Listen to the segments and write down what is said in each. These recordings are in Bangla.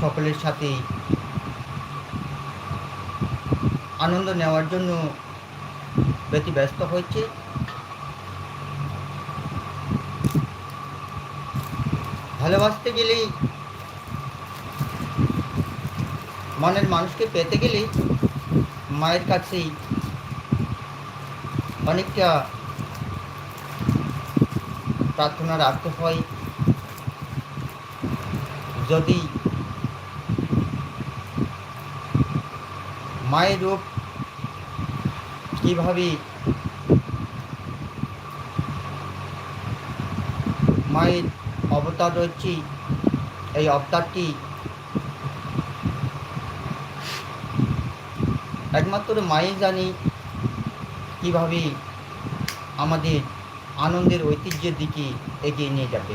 সকলের সাথে আনন্দ নেওয়ার জন্য ব্যতি ব্যস্ত হয়েছে। ভালোবাসতে গেলেই, মনের মানুষকে পেতে গেলে মায়ের কাছেই অনেকটা প্রার্থনা রাখতে হয়। যদি মায়ের রূপ কীভাবে মায়ের অবতার রয়েছে, এই অবতারটি একমাত্র মাই জানি কীভাবে আমাদের আনন্দের ঐতিহ্যের দিকে এগিয়ে নিয়ে যাবে।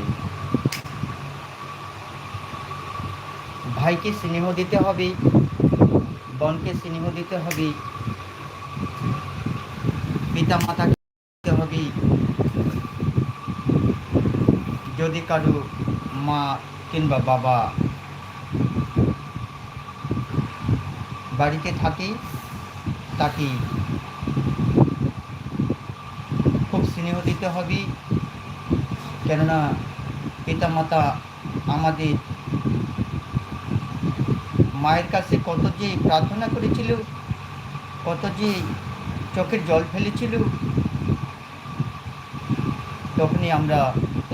ভাইকে স্নেহ দিতে হবে। বোনকে স্নেহ দিতে হবে। পিতা মাতাকে দিতে হবে। যদি কারও মা কিংবা বাবা বাড়িতে থাকে, তাকে খুব স্নেহ দিতে হবে। কেননা পিতামাতা আমাদের মায়ের কাছে কত যে প্রার্থনা করেছিল কত যে চোখের জল ফেলেছিল তখনই আমরা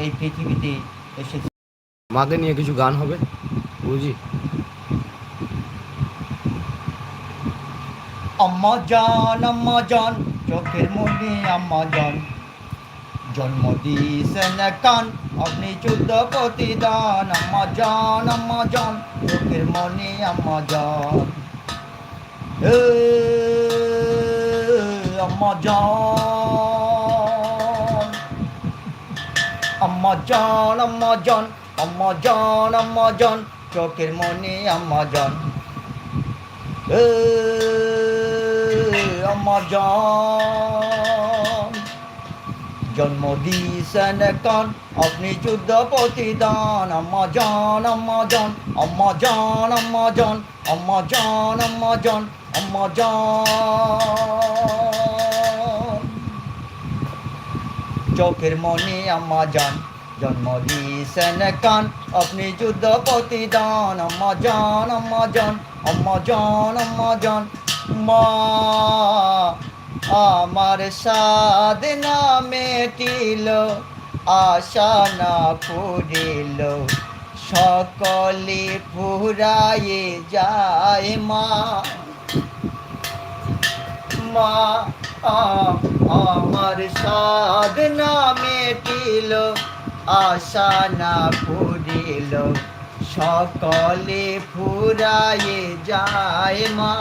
এই পৃথিবীতে এসেছি। মাকে নিয়ে কিছু গান হবে বুঝি? আম্মা জান আম্মা জান চোখের মনে আম্মা জান। জন্ম দিয়েছেন কান আপনি চুদ্ধ প্রতিদান, আম্মা জান আম্মা জান চোখের মনে আম্মা জান। আম্মা জান। আম্মা জান আম্মা জান আম্মা জান আম্মা জান, চোখের মনে আম্মা জান। আম্মা জান। জন্ম দিয়েছেন আপনি যুদ্ধ প্রতিদান আম্মা জান আম্মা জান আম্মা জান আম্মা জান আম্মা জান আম্মা জান আম্মা চোখের মনে আম্মা জান জন্ম দিয়েছেন কান আপনি যুদ্ধ প্রতিদান আম্মা জান আম্মা জান আম্মা জান আম্মা মা আমার সাধনা মেটিল, আশা না পুরিল সকলে ফুরায়ে যায় মা। মা আমার সাধনা মেটিল, আশা না পুরিল সকলে ফুরায়ে যায় মা।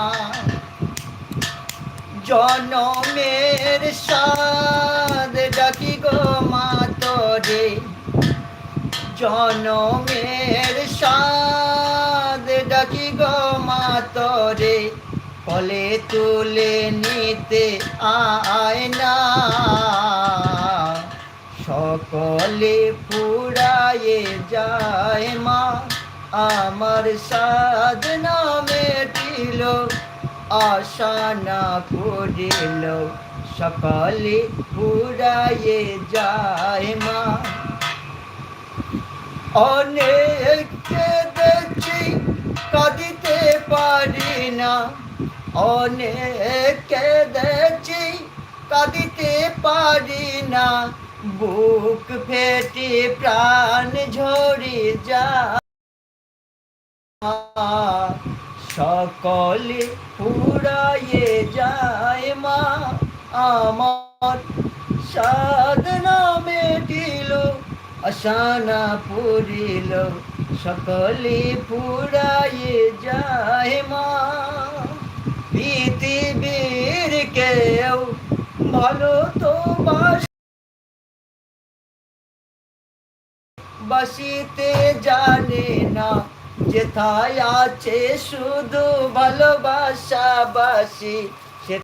জনমের সাদ ডাকি গো মা তোরে। জনমের সাদ ডাকি গো মা তোরে। কলে তুলে নিতে আয় না। সকলে পুরায়ে যায় মা, আমার সাধনা আশা না পুরিল সকলে পুরায়ে যায় মা। অনেক কেঁদেছি কাঁদিতে পারি না। অনেক কেঁদেছি কাঁদিতে পারি না। বুক ফেটে প্রাণ ঝরে যা সকলে পুরায়ে যায় মা। আমার সাধনা মেটিল আশানা পুরিল সকলে পুরায়ে যায় মা। পৃথিবীর কেউ ভালো তো বাস বাসিতে জানে না যেথায় আছে শুধু ভালোবাসা বাসি।